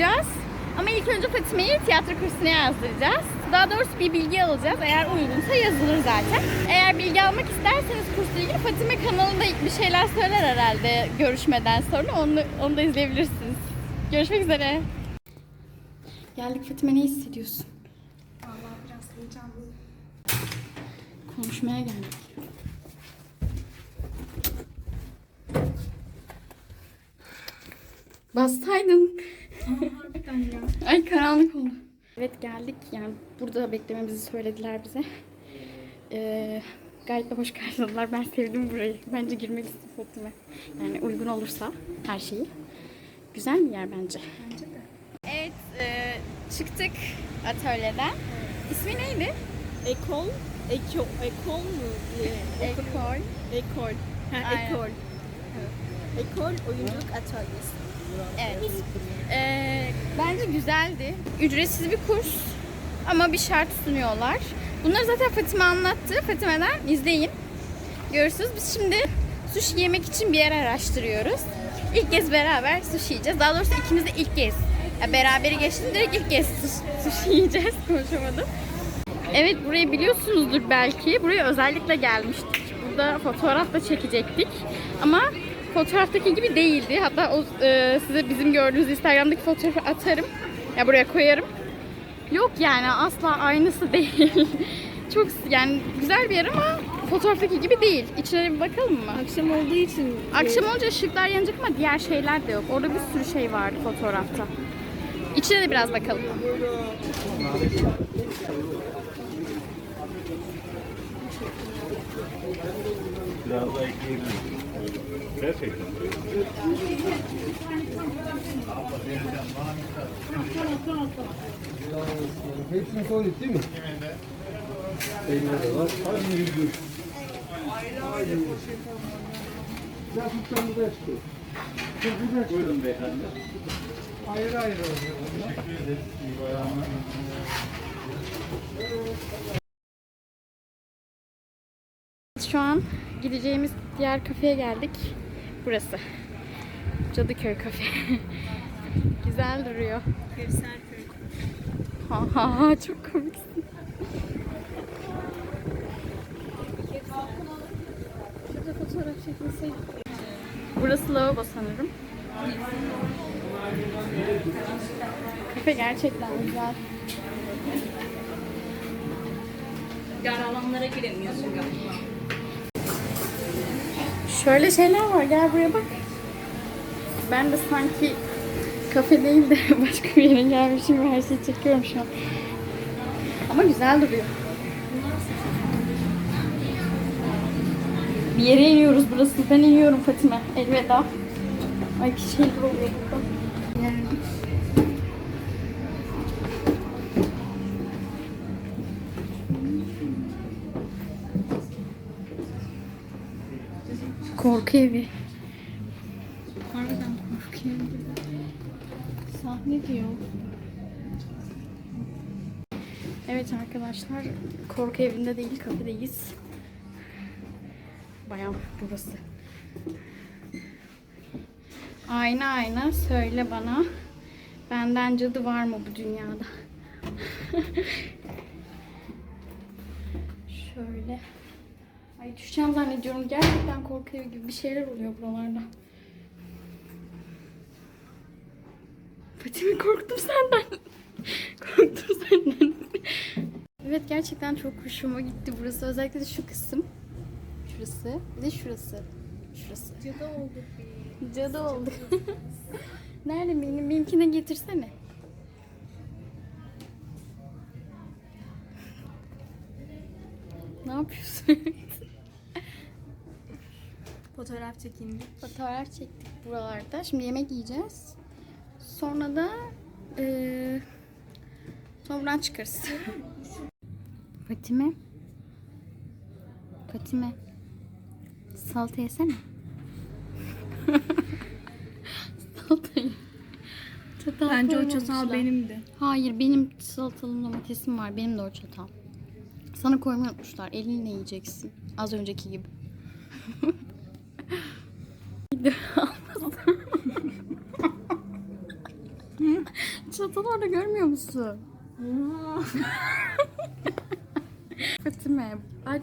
turu yapacağız. Ama ilk önce Fatime'yi tiyatro kursuna yazdıracağız. Daha doğrusu bir bilgi alacağız. Eğer uygunsa yazılır zaten. Eğer bilgi almak isterseniz kursla ilgili Fatime kanalında bir şeyler söyler herhalde görüşmeden sonra. Onu, onu da izleyebilirsiniz. Görüşmek üzere. Geldik Fatime ne hissediyorsun? Vallahi biraz heyecanlıyım. Konuşmaya geldik. Bassaydın. Harbiden ya. Ay karanlık oldu. Evet geldik. Yani burada beklememizi söylediler bize. Ee, gayet de hoş karşıladılar. Ben sevdim burayı. Bence girmek istedim. Yani uygun olursa her şeyi. Güzel bir yer bence. Bence de. Evet e, çıktık atölyeden. İsmi neydi? Ekol, ekol, ekol mu? Ee, Ekol. Ekol. Ha, ekol. Ekol oyunculuk atölyesi. Evet. Güzeldi. Ücretsiz bir kurs ama bir şart sunuyorlar. Bunları zaten Fatime anlattı. Fatime'den izleyin. Görürsünüz. Biz şimdi sushi yemek için bir yer araştırıyoruz. İlk kez beraber sushi yiyeceğiz. Daha doğrusu ikimiz de ilk kez. Ya beraberi geçtim direkt ilk kez sus- sushi yiyeceğiz. Konuşamadım. Evet burayı biliyorsunuzdur belki. Buraya özellikle gelmiştik. Burada fotoğraf da çekecektik. Ama fotoğraftaki gibi değildi. Hatta o, e, size bizim gördüğünüz Instagram'daki fotoğrafı atarım. Ya buraya koyarım. Yok yani asla aynısı değil. Çok yani güzel bir yer ama fotoğraftaki gibi değil. İçine bir bakalım mı? Akşam olduğu için Akşam olunca ışıklar yanacak ama diğer şeyler de yok. Orada bir sürü şey vardı fotoğrafta. İçine de biraz bakalım. Biraz daha ekleyebilirim. Gerçekten. Hepsini koyduk değil mi? Peynir de var. Hadi yüzü. Ya tuttan bu da çıkıyor. Buyurun beyefendi. Ayrı ayrı oluyor bunlar. Teşekkür ederiz. İyi bayramlar. Şu an gideceğimiz diğer kafeye geldik. Burası. Cadıköy kafe. Güzel duruyor. Kevserköy. Ha ha ha çok komiksin. Şurada fotoğraf çekilseydik. Burası lavabo sanırım. Kafe gerçekten güzel. Dar alanlara giremiyorsun galiba. Şöyle şeyler var gel buraya bak. Ben de sanki kafe değil de başka bir yere gelmişim ve her şeyi çekiyorum şu an. Ama güzel duruyor. Bir yere iniyoruz burası. Ben iniyorum Fatime. Elveda. Ay bir şeyler oluyor burada. Yani. Korku evi. Diyor. Evet arkadaşlar, korku evinde değil kafedeyiz. Bayağı burası. Ayna ayna söyle bana. Benden cadı var mı bu dünyada? Şöyle. Ay düşeceğim zannediyorum. Gerçekten korku evi gibi bir şeyler oluyor buralarda. Fatime korktum senden. korktum senden. Evet gerçekten çok hoşuma gitti burası. Özellikle de şu kısım. Şurası. Bir de şurası. Şurası. Cadı olduk bir. Cadı oldu. Nerede benim? Benimkine getirsene. ne yapıyorsun? Fotoğraf çekindik. Fotoğraf çektik buralarda. Şimdi yemek yiyeceğiz. Sonra da eee sonra çıkarız. Fatime. Fatime. Salata yesene. Salatayı. Çatal Bence o koymamışlar. çatal benimdi. Hayır benim salatalı domatesim var. Benim de o çatal. Sana koymayı unutmuşlar. Elinle yiyeceksin. Az önceki gibi. çatal orada görmüyor musun? Fatime. Ay,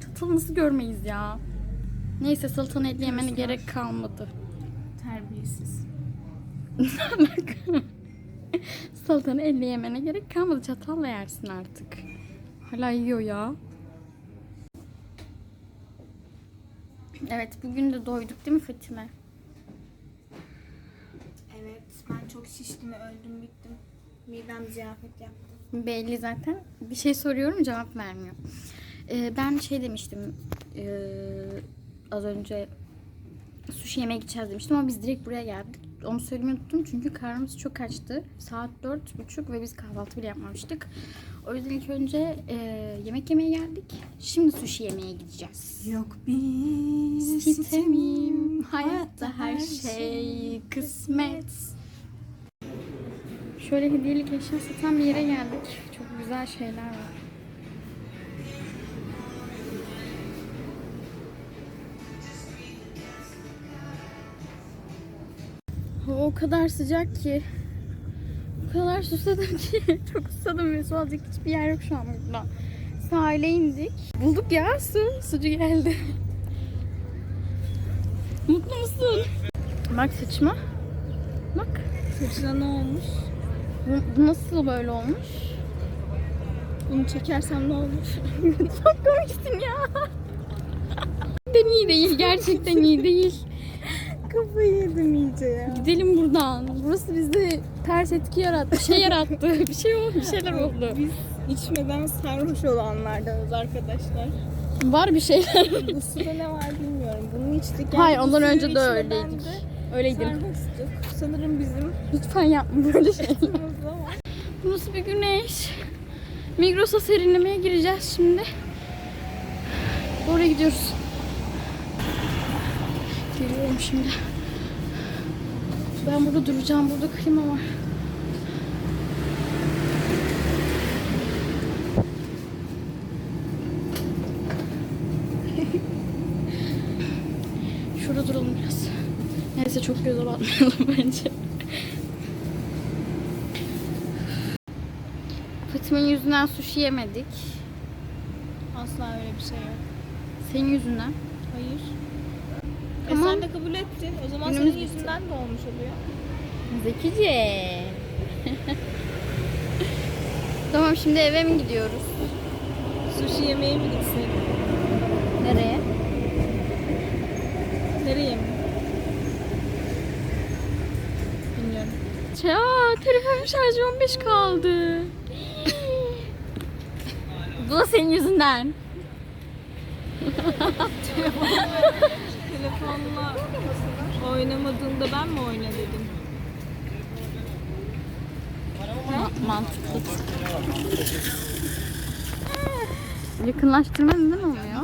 çatalı nasıl görmeyiz ya? Neyse salatanı etli yemene gerek kalmadı. Terbiyesiz. Salatanı elle yemene gerek kalmadı. Çatalla yersin artık. Hala yiyor ya. Evet bugün de doyduk değil mi Fatime? Evet ben çok şiştim öldüm bittim. Midem ziyafet yaptı. Belli zaten. Bir şey soruyorum cevap vermiyor. Ee, ben şey demiştim ee, az önce sushi yemeye gideceğiz demiştim ama biz direkt buraya geldik. Onu söylemeyi unuttum çünkü karnımız çok açtı. Saat dört buçuk ve biz kahvaltı bile yapmamıştık. O yüzden ilk önce ee, yemek yemeye geldik. Şimdi sushi yemeye gideceğiz. Yok bir Sitemim, hayatta her şey kısmet. Şöyle hediyelik eşya satan bir yere geldik. Çok güzel şeyler var. O kadar sıcak ki. O kadar susadım ki. Çok susadım ve su alacak hiçbir yer yok şu an burada. Sahile indik. Bulduk ya su. Sucu geldi. Mutlu musun? Bak saçma. Bak. Saçına ne olmuş? Bu, nasıl böyle olmuş? Bunu çekersem ne olur? Çok komiksin ya. Gerçekten iyi değil. Gerçekten iyi değil. Kafayı yedim iyice ya. Gidelim buradan. Burası bizde ters etki yarattı. Bir şey yarattı. Bir şey oldu. Bir şeyler oldu. Biz içmeden sarhoş olanlardanız arkadaşlar. Var bir şeyler. Bu suda ne var bilmiyorum. Bunu içtik. Yani Hayır ondan önce de öyleydik. de Öyleydim. Sarhoştuk. Sanırım bizim Lütfen yapma böyle şeyler. Kızımızda var. Bu nasıl bir güneş? Migros'a serinlemeye gireceğiz şimdi. Oraya gidiyoruz. Geliyorum şimdi. Ben burada duracağım. Burada klima var. Şurada duralım biraz. Neyse çok göze batmayalım bence. Fatime'nin yüzünden sushi yemedik. Asla öyle bir şey yok. Senin yüzünden. Hayır. Tamam. E sen de kabul ettin. O zaman Günümüz senin bitti. yüzünden de olmuş oluyor. Zekice. tamam şimdi eve mi gidiyoruz? Sushi yemeye mi gitsek? Nereye? Nereye mi? Bilmiyorum. Ya telefonum şarjı 15 kaldı. Bu da senin yüzünden. Telefonla oynamadığında ben mi oyna dedim? Ma- mantıklı. Yakınlaştırma neden oluyor?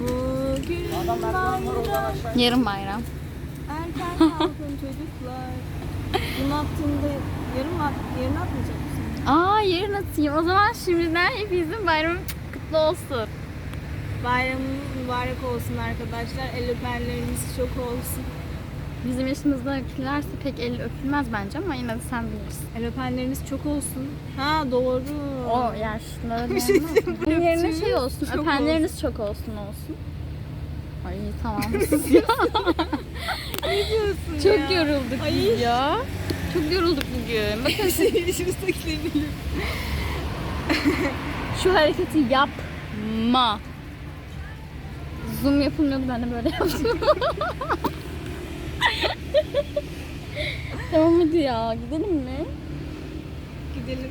Bugün bayram. Yarın bayram. Erken kalkın çocuklar. Bunu attığında yarın mı at, yarın? Aa yarın atayım. O zaman şimdiden hepinizin bayramı kutlu olsun. Bayramınız mübarek olsun arkadaşlar. El öpenleriniz çok olsun. Bizim yaşımızda öpülerse pek el öpülmez bence ama yine de sen bilirsin. El öpenleriniz çok olsun. Ha doğru. O yaşlıların Bir şey Bunun yerine şey olsun, çok öpenleriniz çok olsun olsun. Ay tamam ne diyorsun Çok ya? yorulduk Ay. biz ya. Çok yorulduk bugün. Bakın İşimizdekileri biliyorum. şu hareketi yapma. Zoom yapılmıyordu ben de böyle yaptım. tamam hadi ya gidelim mi? Gidelim.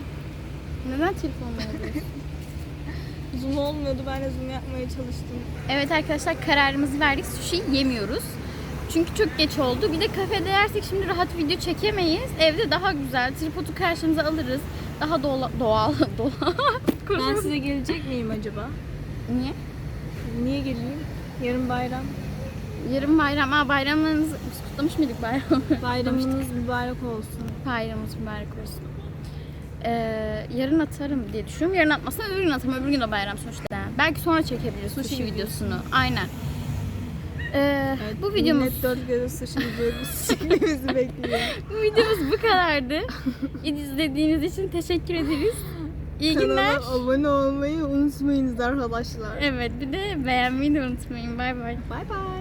Neden telefonla? Zoom olmuyordu. Ben de zoom yapmaya çalıştım. Evet arkadaşlar kararımızı verdik. Sushi yemiyoruz. Çünkü çok geç oldu. Bir de kafede yersek şimdi rahat video çekemeyiz. Evde daha güzel. Tripodu karşımıza alırız. Daha doğal. Doğal. doğal. Ben size gelecek miyim acaba? Niye? Niye geleyim? Yarın bayram. Yarın bayram. Aa bayramlarınızı biz kutlamış mıydık bayramı? Bayramınız mübarek olsun. Bayramımız mübarek olsun. Ee, yarın atarım diye düşünüyorum. Yarın atmasam öbür gün atarım. Öbür gün de bayram sonuçta. Belki sonra çekebiliriz sushi, Sushi videosunu. Aynen. Ee, bu videomuz Millet dört göz ısışı videomuz çekmemizi bekliyor. bu videomuz bu kadardı. İzlediğiniz için teşekkür ederiz. İyi günler. Kanala abone olmayı unutmayınız arkadaşlar. Evet bir de beğenmeyi de unutmayın. Bay bay. Bay bay.